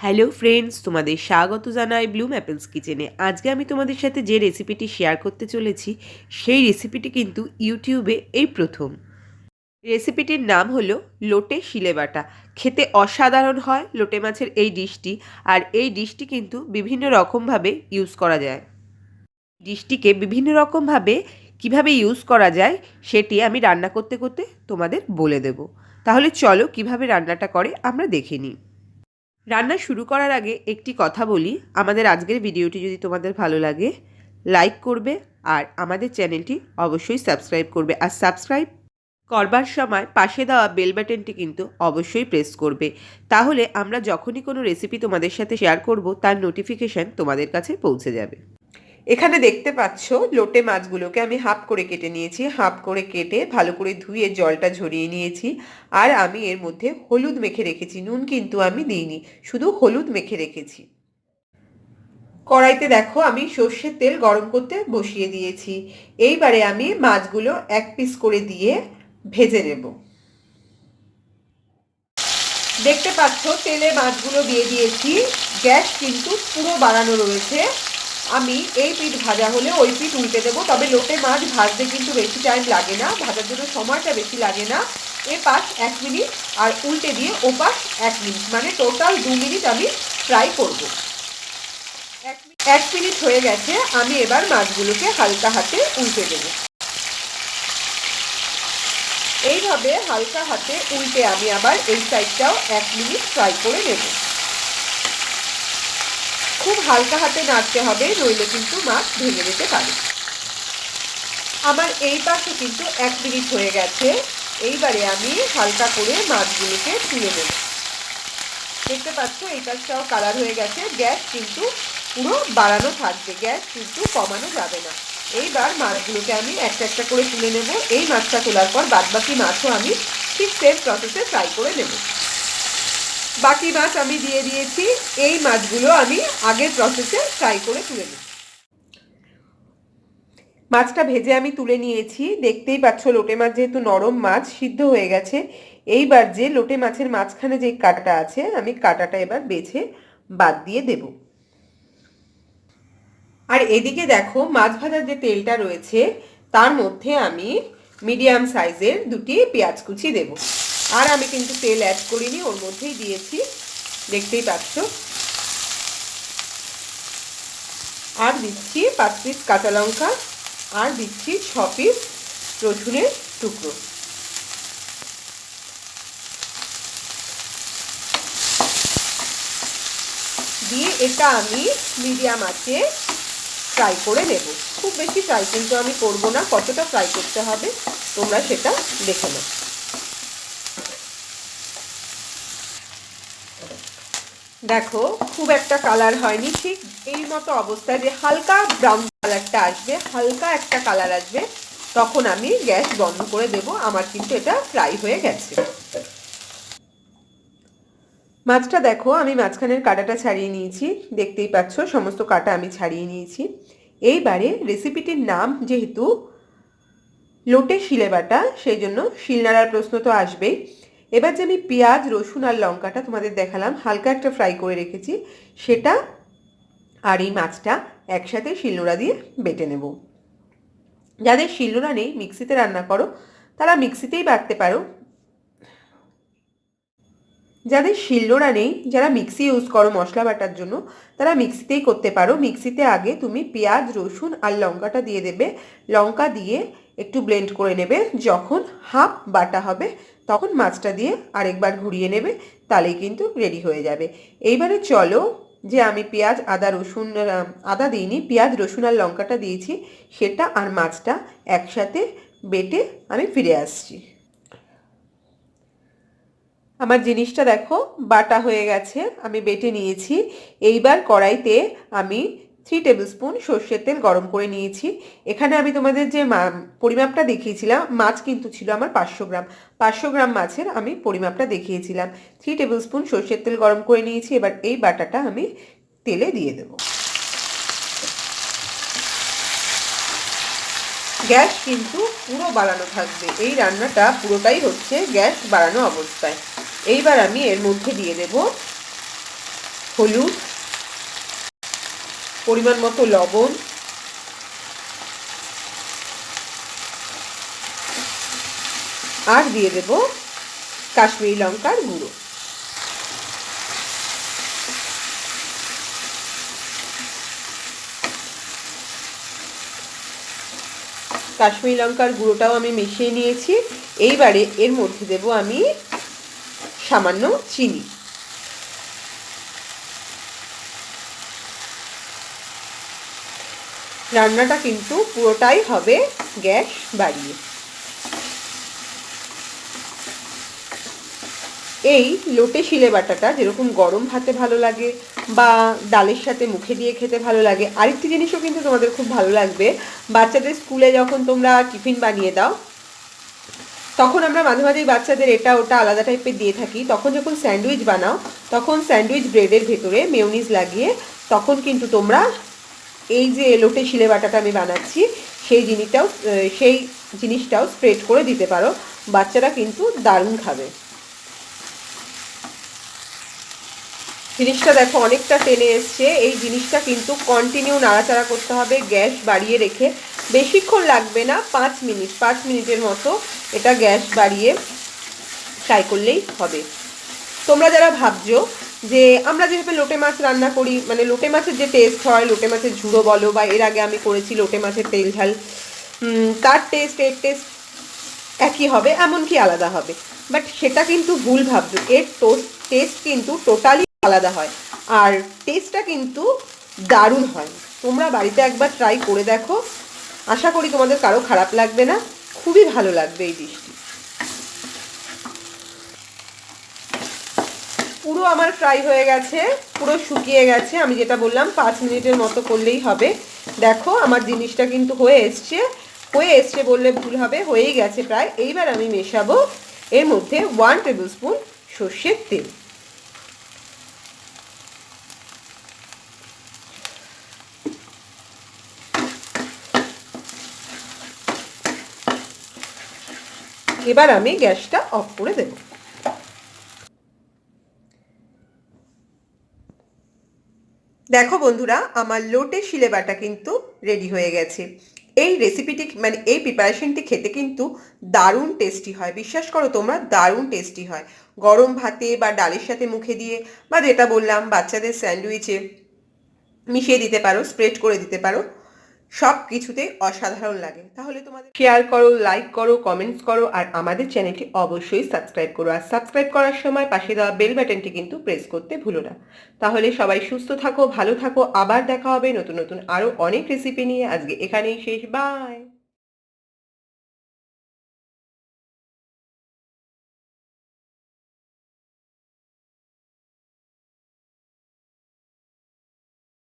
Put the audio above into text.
Hello friends তোমাদের স্বাগত জানাই ব্লুম অ্যাপেলস কিচেনে আজকে আমি তোমাদের সাথে যে রেসিপিটি শেয়ার করতে চলেছি, সেই রেসিপিটি কিন্তু ইউটিউবে এই প্রথম। রেসিপিটির নাম হলো লোটে শিলেবাটা খেতে অসাধারণ হয় লোটে মাছের এই ডিশটি, আর এই ডিশটি কিন্তু বিভিন্ন রকমভাবে ইউজ করা যায়। ডিশটিকে বিভিন্ন রকমভাবে কীভাবে ইউজ করা যায়, সেটি আমি রান্না করতে করতে তোমাদের বলে দেব। তাহলে চলো কীভাবে রান্নাটা করে আমরা দেখে নিই। রান্না শুরু করার আগে একটি কথা বলি। আমাদের আজকের ভিডিওটি যদি তোমাদের ভালো লাগে লাইক করবে আর আমাদের চ্যানেলটি অবশ্যই সাবস্ক্রাইব করবে। আর সাবস্ক্রাইব করবার সময় পাশে দেওয়া বেল বাটনটি কিন্তু অবশ্যই প্রেস করবে। তাহলে আমরা যখনই কোনো রেসিপি তোমাদের সাথে শেয়ার করব, তার নোটিফিকেশান তোমাদের কাছে পৌঁছে যাবে। এখানে দেখতে পাচ্ছ লোটে মাছগুলোকে আমি হাফ করে কেটে নিয়েছি, হাফ করে কেটে ভালো করে ধুয়ে জলটা ঝরিয়ে নিয়েছি। আর আমি এর মধ্যে হলুদ মেখে রেখেছি, নুন কিন্তু আমি দিইনি, শুধু হলুদ মেখে রেখেছি। কড়াইতে দেখো আমি সর্ষের তেল গরম করতে বসিয়ে দিয়েছি। এইবারে আমি মাছগুলো এক পিস করে দিয়ে ভেজে নেব। দেখতে পাচ্ছ তেলে মাছগুলো দিয়ে দিয়েছি, গ্যাস কিন্তু পুরো বাড়ানো রয়েছে। আমি এই পিঠ ভাজা হলে ওই পিঠ উল্টে দেবো, তবে লোটে মাছ ভাজতে কিন্তু বেশি টাইম লাগে না, ভাজার জন্য সময়টা বেশি লাগে না। এ পাশ এক মিনিট আর উল্টে দিয়ে ও পাশ এক মিনিট মানে টোটাল দু মিনিট আমি ফ্রাই করব। এক মিনিট হয়ে গেছে, আমি এবার মাছগুলোকে হালকা হাতে উল্টে দেবো। এইভাবে হালকা হাতে উল্টে আমি আবার এই সাইডটাও এক মিনিট ফ্রাই করে নেব। খুব হালকা হাতে নাড়তে হবে, নইলে কিন্তু মাছ ভেঙে যেতে পারে। আমার এই পাশে কিন্তু এক মিনিট হয়ে গেছে। এইবারে আমি হালকা করে মাছগুলিকে তুলে নেব। দেখতে পাচ্ছ, এই পাশটাও কালার হয়ে গেছে। গ্যাস কিন্তু পুরো বাড়ানো থাকবে, গ্যাস কিন্তু কমানো যাবে না। এইবার মাছগুলোকে আমি একটা একটা করে তুলে নেব। এই মাছটা তোলার পর বাদবাকি মাছও আমি ঠিক সেম প্রসেসে ফ্রাই করে নেব। বাকি মাছ আমি দিয়ে দিয়েছি, এই মাছগুলো আমি আগের প্রসেসে ফ্রাই করে তুলে নিই মাছটা ভেজে আমি তুলে নিয়েছি, দেখতেই পাচ্ছ লোটে মাছ যেহেতু নরম মাছ, সিদ্ধ হয়ে গেছে। এইবার যে লোটে মাছের মাঝখানে যে কাটাটা আছে, আমি কাটাটা এবার বেছে বাদ দিয়ে দেব। আর এদিকে দেখো, মাছ ভাজার যে তেলটা রয়েছে, তার মধ্যে আমি মিডিয়াম সাইজের দুটি পেঁয়াজ কুচি দেবো। আর আমি কিন্তু তেল অ্যাড করিনি, ওর মধ্যেই দিয়েছি। দেখতেই পাচ্ছ? আর দিচ্ছি পাঁচ পিস কাঁচা লঙ্কা, আর দিচ্ছি ছ পিস রসুনের টুকরো। দিয়ে এটা আমি মিডিয়াম আছে ফ্রাই করে নেব। খুব বেশি ফ্রাই কিন্তু আমি করব না, কতটা ফ্রাই করতে হবে, তোমরা সেটা দেখে নাও। দেখো, খুব একটা কালার হয়নি, ঠিক এই মতো অবস্থায় যে হালকা ব্রাউন কালারটা আসবে, হালকা একটা কালার আসবে, তখন আমি গ্যাস বন্ধ করে দেব, আমার কিন্তু এটা ফ্রাই হয়ে গেছে। মাছটা দেখো, আমি মাঝখানের কাটাটা ছাড়িয়ে নিয়েছি, দেখতেই পাচ্ছ, সমস্ত কাটা আমি ছাড়িয়ে নিয়েছি। এইবারে রেসিপিটির নাম যেহেতু লোটে শিলেবাটা সেই জন্য শিলনাড়ার প্রশ্ন তো আসবেই। এবার যে আমি পেঁয়াজ, রসুন আর লঙ্কাটা তোমাদের দেখালাম, হালকা একটা ফ্রাই করে রেখেছি, সেটা আর এই মাছটা একসাথে শিলনোড়া দিয়ে বেটে নেব। যাদের শিলনোড়া নেই, মিক্সিতে রান্না করো, তারা মিক্সিতেই বাটতে পারো। যাদের শিলনোড়া নেই, যারা মিক্সি ইউজ করো মশলা বাটার জন্য, তারা মিক্সিতেই করতে পারো। মিক্সিতে আগে তুমি পেঁয়াজ, রসুন আর লঙ্কাটা দিয়ে দেবে। লঙ্কা দিয়ে একটু ব্লেন্ড করে নেবে। যখন হাফ বাটা হবে, তখন মাছটা দিয়ে আরেকবার ঘুরিয়ে নেবে, তাহলেই কিন্তু রেডি হয়ে যাবে। এইবারে চলো যে আমি পেঁয়াজ, আদা, রসুন আদা দিইনি, পেঁয়াজ, রসুন আর লঙ্কাটা দিয়েছি, সেটা আর মাছটা একসাথে বেটে আমি ফিরে আসছি। আমার জিনিসটা দেখো, বাটা হয়ে গেছে, আমি বেটে নিয়েছি। এইবার কড়াইতে আমি থ্রি টেবিল স্পুন সর্ষের তেল গরম করে নিয়েছি। এখানে আমি তোমাদের যে পরিমাপটা দেখিয়েছিলাম, মাছ কিন্তু ছিল আমার পাঁচশো গ্রাম। পাঁচশো গ্রাম মাছের আমি পরিমাপটা দেখিয়েছিলাম। থ্রি টেবিল স্পুন সর্ষের তেল গরম করে নিয়েছি, এবার এই বাটাটা আমি তেলে দিয়ে দেব। গ্যাস কিন্তু পুরো বাড়ানো থাকবে। এই রান্নাটা পুরোটাই হচ্ছে গ্যাস বাড়ানো অবস্থায়। এইবার আমি এর মধ্যে দিয়ে দেব হলুদ পরিমাণ মতো লবণ। আর দিয়ে দেব কাশ্মীরি লঙ্কার গুঁড়ো। কাশ্মীরি লঙ্কার গুঁড়োটাও আমি মিশিয়ে নিয়েছি। এইবারে এর মধ্যে দেব আমি সামান্য চিনি। রান্নাটা কিন্তু পুরোটাই হবে গ্যাস বাড়িয়ে। এই লোটে শিলে বাটাটা যেরকম গরম ভাতে ভালো লাগে বা ডালের সাথে মুখে দিয়ে খেতে ভালো লাগে, আরেকটি জিনিসও কিন্তু তোমাদের খুব ভালো লাগবে, বাচ্চাদের স্কুলে যখন তোমরা টিফিন বানিয়ে দাও, তখন আমরা মাঝে মাঝেই বাচ্চাদের এটা ওটা আলাদা টাইপের দিয়ে থাকি, তখন যখন স্যান্ডউইচ বানাও, তখন স্যান্ডউইচ ব্রেডের ভেতরে মেউনিজ লাগিয়ে তখন কিন্তু তোমরা এই যে লোটে শিলে বাটাটা আমি বানাচ্ছি, সেই জিনিসটাও সেই জিনিসটাও স্প্রেড করে দিতে পারো। বাচ্চারা কিন্তু দারুণ খাবে। জিনিসটা দেখো অনেকটা টেনে এসছে। এই জিনিসটা কিন্তু কন্টিনিউ নাড়াচাড়া করতে হবে, গ্যাস বাড়িয়ে রেখে। বেশিক্ষণ লাগবে না, পাঁচ মিনিট, পাঁচ মিনিটের মতো এটা গ্যাস বাড়িয়ে ফ্রাই করলেই হবে। তোমরা যারা ভাবছ যে আমরা যেভাবে লোটে মাছ রান্না করি মানে লোটে মাছের যে টেস্ট হয়, লোটে মাছের ঝুড়ো বলো বা এর আগে আমি করেছি লোটে মাছের তেল ঝাল তার টেস্ট এর টেস্ট একই হবে, এমনকি আলাদা হবে। বাট সেটা কিন্তু ভুল ভাবছ এর টেস্ট কিন্তু টোটালি আলাদা হয়। আর টেস্টটা কিন্তু দারুণ হয়। তোমরা বাড়িতে একবার ট্রাই করে দেখো। আশা করি তোমাদের কারও খারাপ লাগবে না। খুবই ভালো লাগবে এই ডিশটি পুরো আমার ফ্রাই হয়ে গেছে, পুরো শুকিয়ে গেছে। আমি যেটা বললাম, পাঁচ মিনিটের মতো করলেই হবে। দেখো, আমার জিনিসটা কিন্তু হয়ে এসছে। হয়ে এসছে বললে ভুল হবে, হয়েই গেছে প্রায়। এইবার আমি মেশাবো এর মধ্যে ওয়ান টেবিল স্পুন সর্ষের তেল। এবার আমি গ্যাসটা অফ করে দেব। দেখো বন্ধুরা, আমার লোটে শিলেবাটা কিন্তু রেডি হয়ে গেছে। এই রেসিপিটি মানে এই প্রিপারেশনটি খেতে কিন্তু দারুণ টেস্টি হয়। বিশ্বাস করো তোমরা, দারুণ টেস্টি হয়। গরম ভাতে বা ডালের সাথে মুখে দিয়ে বা যেটা বললাম, বাচ্চাদের স্যান্ডউইচে মিশিয়ে দিতে পারো স্প্রেড করে দিতে পারো। সব কিছুতেই অসাধারণ লাগে। তাহলে তোমাদের শেয়ার করো লাইক করো কমেন্টস করো, আর আমাদের চ্যানেলটি অবশ্যই সাবস্ক্রাইব করো। আর সাবস্ক্রাইব করার সময় পাশে দেওয়া বেল বাটনটি কিন্তু প্রেস করতে ভুলো না। তাহলে সবাই সুস্থ থাকো, ভালো থাকো। আবার দেখা হবে নতুন নতুন আরও অনেক রেসিপি নিয়ে। আজকে এখানেই শেষ। বাই